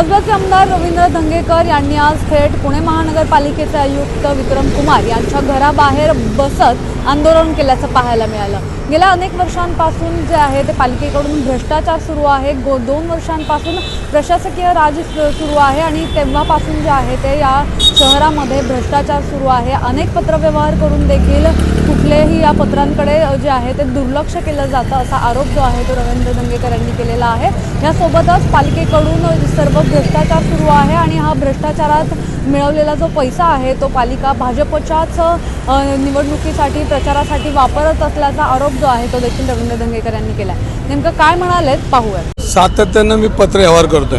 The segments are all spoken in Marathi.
कसब्याचे आमदार रवींद्र धंगेकर यांनी आज थेट पुणे महानगरपालिकेचे आयुक्त विक्रम कुमार यांच्या घराबाहेर बसत आंदोलन केल्याचं पाहायला मिळालं. गेल्या अनेक वर्षांपासून जे आहे ते पालिकेकडून भ्रष्टाचार सुरू आहे. गो दोन वर्षांपासून प्रशासकीय राज सु- सुरू आहे आणि तेव्हापासून जे आहे ते या शहरामध्ये भ्रष्टाचार सुरू आहे. अनेक पत्रव्यवहार करून देखील कुठलेही या पत्रांकडे जे आहे ते दुर्लक्ष केलं जातं असा आरोप जो आहे तो रवींद्र दंगेकर यांनी केलेला आहे. यासोबतच पालिकेकडून सर्व भ्रष्टाचार सुरू आहे आणि हा भ्रष्टाचारात मिळवलेला जो पैसा आहे तो पालिका भाजपच्याच निवडणुकीसाठी प्रचारासाठी वापरत असल्याचा आरोप जो आहे तो देखील रवींद्र दंगेकर यांनी केला आहे नेमकं काय म्हणालेत पाहूयात. सातत्यानं मी पत्र व्यवहार करतोय.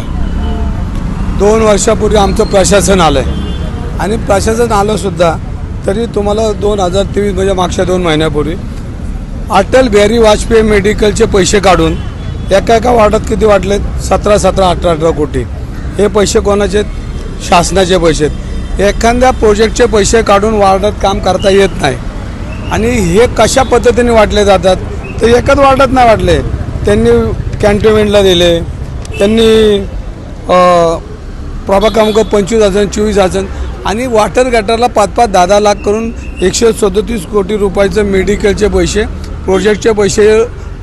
दोन वर्षापूर्वी आमचं प्रशासन आलं आहे आणि प्रशासन आलं सुद्धा तरी तुम्हाला दोन हजार तेवीस म्हणजे मागच्या दोन महिन्यापूर्वी अटल बिहारी वाजपेयी मेडिकलचे पैसे काढून एका एका वार्डात किती वाटलेत सतरा सतरा अठरा अठरा कोटी. हे पैसे कोणाचे शासनाचे पैसे आहेत. एखाद्या प्रोजेक्टचे पैसे काढून वार्डात काम करता येत नाही. आणि हे कशा पद्धतीने वाटले जातात? तर एकच वार्डात नाही वाटले. त्यांनी कॅन्टोनमेंटला दिले. त्यांनी अ, प्रभाग क्रमांक पंचवीस हजार चोवीस हजार आणि वॉटर गटरला पाच पाच दहा दहा लाख करून एकशे सदोतीस कोटी रुपयाचं मेडिकलचे पैसे प्रोजेक्टचे पैसे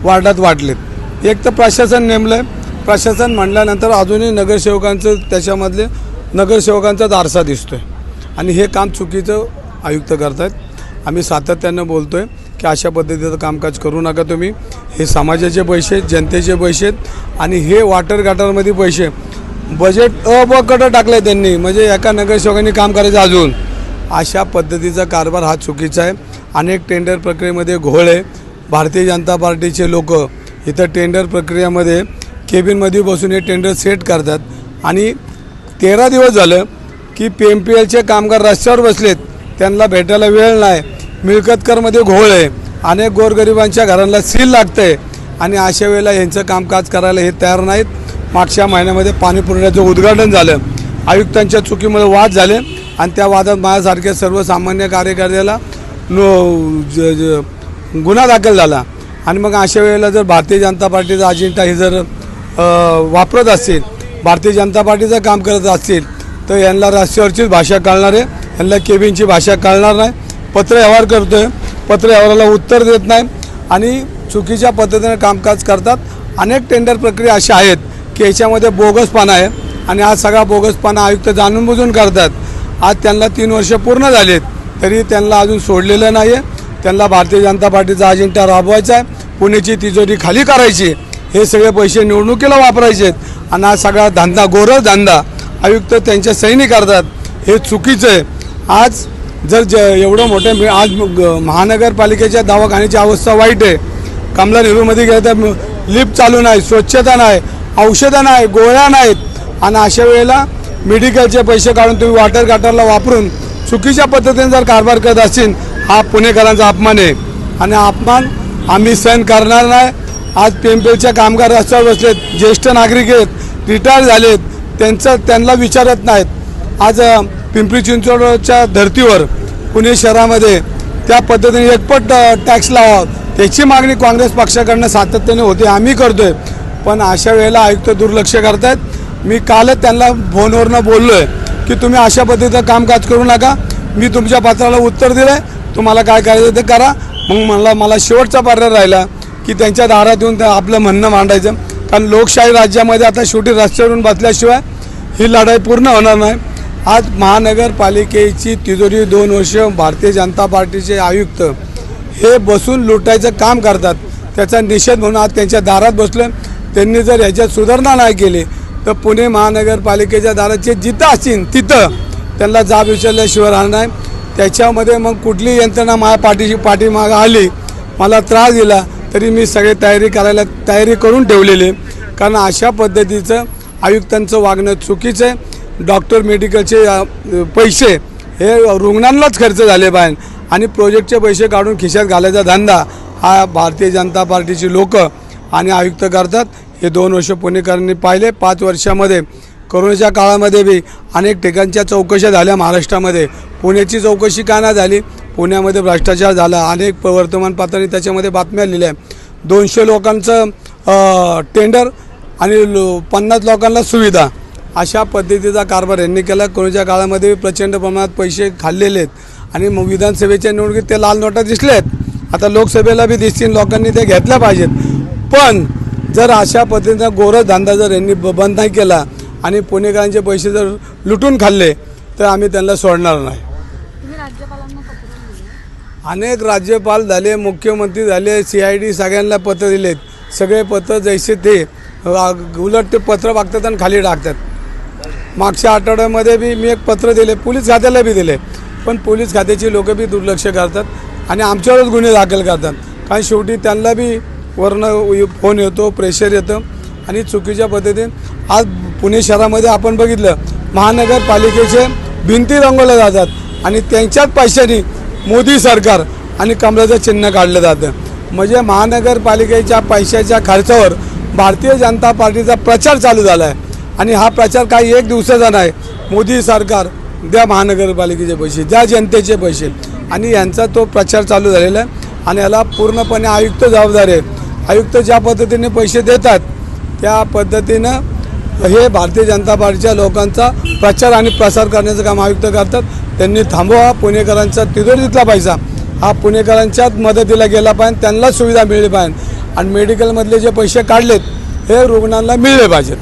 वार्डात वाटलेत एक तर प्रशासन नेमलं आहे प्रशासन म्हणल्यानंतर अजूनही नगरसेवकांचं त्याच्यामधले नगरसेवकांचाच आरसा दिसतो आहे आणि हे काम चुकीचं आयुक्त करतायत. आम्ही सातत्यानं बोलतो आहे की अशा पद्धतीचं कामकाज करू नका तुम्ही. हे समाजाचे पैसे आहेत, जनतेचे पैसे आहेत. आणि हे वॉटर गटारमध्ये पैसे बजेट अपकट टाकलं त्यांनी. म्हणजे एका नगरसेवकांनी काम करायचं अजून. अशा पद्धतीचा कारभार हा चुकीचा आहे. अनेक टेंडर प्रक्रियेमध्ये घोळ आहे. भारतीय जनता पार्टीचे लोक इथं टेंडर प्रक्रियामध्ये केबिनमध्ये बसून हे टेंडर सेट करतात. आणि तेरा दिवस झालं की पी एम पी एलचे कामगार रस्त्यावर बसलेत. त्यांना भेटायला वेळ नाही. मिळकतकरमध्ये घोळ आहे. अनेक गोरगरिबांच्या घरांना सील लागतं आहे आणि अशा वेळेला यांचं कामकाज करायला हे तयार नाहीत. मागच्या महिन्यामध्ये पाणी पुरवठ्याचं उद्घाटन झालं. आयुक्तांच्या चुकीमुळे वाद झाले आणि त्या वादात माझ्यासारख्या सर्वसामान्य कार्यकर्त्याला नो ज- ज- गुन्हा दाखल झाला. आणि मग अशा वेळेला जर भारतीय जनता पार्टीचा अजेंडा हे जर वापरत असतील भारतीय जनता पार्टीचं काम करत असतील तर यांना रस्त्यावरचीच भाषा कळणार आहे यांना केबिनची भाषा कळणार नाही. पत्र व्यवहार करतोय पत्र व्यवहाराला उत्तर देत नाही आणि चुकीच्या पद्धतीने कामकाज करतात. अनेक टेंडर प्रक्रिया अशा आहेत की याच्यामध्ये बोगसपणा आहे. आणि आज सगळा बोगसपणा आयुक्त जाणून बुजून करतात. आज त्यांना तीन वर्ष पूर्ण झालेत. तरी त्यांना अजून सोडलेलं नाही आहे त्यांना भारतीय जनता पार्टीचा अजेंडा राबवायचा आहे. पुण्याची तिजोरी खाली करायची. हे सगळे पैसे निवडणुकीला वापरायचे आहेत. आणि हा सगळा धंदा गोरळ धंदा आयुक्त त्यांच्या सैनी करतात. हे चुकीचं आहे. आज जर ज एवढं मोठं आज महानगरपालिकेच्या दवाखान्याची अवस्था वाईट आहे. कमला नेहरूमध्ये गेलं तर लिफ्ट चालू नाही स्वच्छता नाही. औषधं नाही गोळ्या नाहीत. आणि अशा वेळेला मेडिकलचे पैसे काढून तुम्ही वॉटर गाटरला वापरून चुकीच्या पद्धतीने जर कारभार करत असतील हा पुणेकरांचा अपमान आहे. आणि अपमान आम्ही सहन करणार नाही. आज पेंपेच्या कामगार रस्त्यावर बसलेत ज्येष्ठ नागरिक आहेत रिटायर झालेत त्यांचं त्यांना विचारत नाहीत. आज पिंपरी चिंचवडच्या धर्तीवर पुणे शहरामध्ये त्या पद्धतीने एकपट टॅक्स लावा. त्याची मागणी काँग्रेस पक्षाकडनं सातत्याने होते. आम्ही करतोय. पण अशा वेळेला आयुक्त दुर्लक्ष करतायत. मी कालच त्यांना फोनवरनं बोललो आहे की तुम्ही अशा पद्धतीचं कामकाज करू नका. मी तुमच्या पत्राला उत्तर दिलं आहे तुम्हाला काय करायचं ते करा. मग मला मला शेवटचा पर्याय राहिला की त्यांच्या दारात येऊन आपलं म्हणणं मांडायचं. कारण लोकशाही राज्यामध्ये आता शेवटी रस्त्यावरून बसल्याशिवाय ही लढाई पूर्ण होणार नाही. आज महानगरपालिकेची तिजोरी दोन वर्ष भारतीय जनता पार्टीचे आयुक्त हे बसून लुटायचं काम करतात. त्याचा निषेध म्हणून आज त्यांच्या दारात बसलं त्यांनी जर ह्याच्यात सुधारणा नाही केली तर पुणे महानगरपालिकेच्या दाराचे जिथं असतील तिथं त्यांना जाब विचारल्याशिवाय राहणार नाही. त्याच्यामध्ये मग कुठली यंत्रणा माझ्या पाठीशी पाठीमागं आली मला त्रास दिला तरी मी सगळे तयारी करायला तयारी करून ठेवलेली कारण अशा पद्धतीचं आयुक्तांचं वागणं चुकीचं आहे. डॉक्टर मेडिकलचे पैसे हे रुग्णांनाच खर्च झाले पाहिजे आणि प्रोजेक्टचे पैसे काढून खिशात घालायचा धंदा हा भारतीय जनता पार्टीची लोक आणि आयुक्त करतात. हे दोन वर्ष पुणेकरांनी पाहिले. पाच वर्षामध्ये कोरोनाच्या काळामध्ये बी अनेक ठिकाणच्या चौकशा झाल्या महाराष्ट्रामध्ये. पुण्याची चौकशी का नाही झाली? पुण्यामध्ये भ्रष्टाचार झाला. अनेक वर्तमानपत्रांनी त्याच्यामध्ये बातम्या लिहिल्या. दोनशे लोकांचं टेंडर आणि लो पन्नास लोकांना सुविधा. अशा पद्धतीचा कारभार यांनी केला. कोरोनाच्या काळामध्ये प्रचंड प्रमाणात पैसे खाल्लेले आहेत. आणि मग विधानसभेच्या निवडणुकीत ते लाल नोटा दिसले आहेत. आता लोकसभेला बी दिसतील. लोकांनी ते घेतल्या पाहिजेत. पण जर अशा पद्धतीचा गोरच धंदा जर यांनी ब- बंद नाही केला आणि पुणेकरांचे पैसे जर लुटून खाल्ले तर आम्ही त्यांना सोडणार नाही. अनेक राज्यपाल झाले मुख्यमंत्री झाले सी आय डी सगळ्यांना पत्र दिलेत. सगळे पत्र जैसे ते उलट ते पत्र मागतात आणि खाली टाकतात. मागच्या आठवड्यामध्ये बी मी एक पत्र दिले पोलीस खात्याला बी दिले. पण पोलीस खात्याची लोक बी दुर्लक्ष करतात आणि आमच्यावरच गुन्हे दाखल करतात. कारण शेवटी त्यांना बी वरनं फोन येतो प्रेशर येतं आणि चुकीच्या पद्धतीने आज पुणे शहरामध्ये आपण बघितलं महानगरपालिकेचे भिंती रंगवल्या जातात आणि त्यांच्याच पैशाने मोदी सरकार आणि कमलाचं चिन्ह काढलं जातं. म्हणजे महानगरपालिकेच्या पैशाच्या खर्चावर भारतीय जनता पार्टीचा प्रचार चालू झाला आहे आणि हा प्रचार काही एक दिवसाचा नाही. मोदी सरकार द्या महानगरपालिकेचे पैसे द्या जनतेचे पैसे. आणि यांचा तो प्रचार चालू झालेला आहे आणि याला पूर्णपणे आयुक्त जबाबदार आहे आयुक्त ज्या पद्धतीने पैसे देतात त्या पद्धतीनं हे भारतीय जनता पार्टीच्या लोकांचा प्रचार आणि प्रसार करण्याचं काम आयुक्त करतात. त्यांनी थांबवा पुणेकरांचा तिजोरीतला पैसा. हा पुणेकरांच्याच मदतीला गेला पाहिजे त्यांना सुविधा मिळली पाहिजे. आणि मेडिकलमधले जे पैसे काढलेत हे रुग्णांना मिळले पाहिजेत.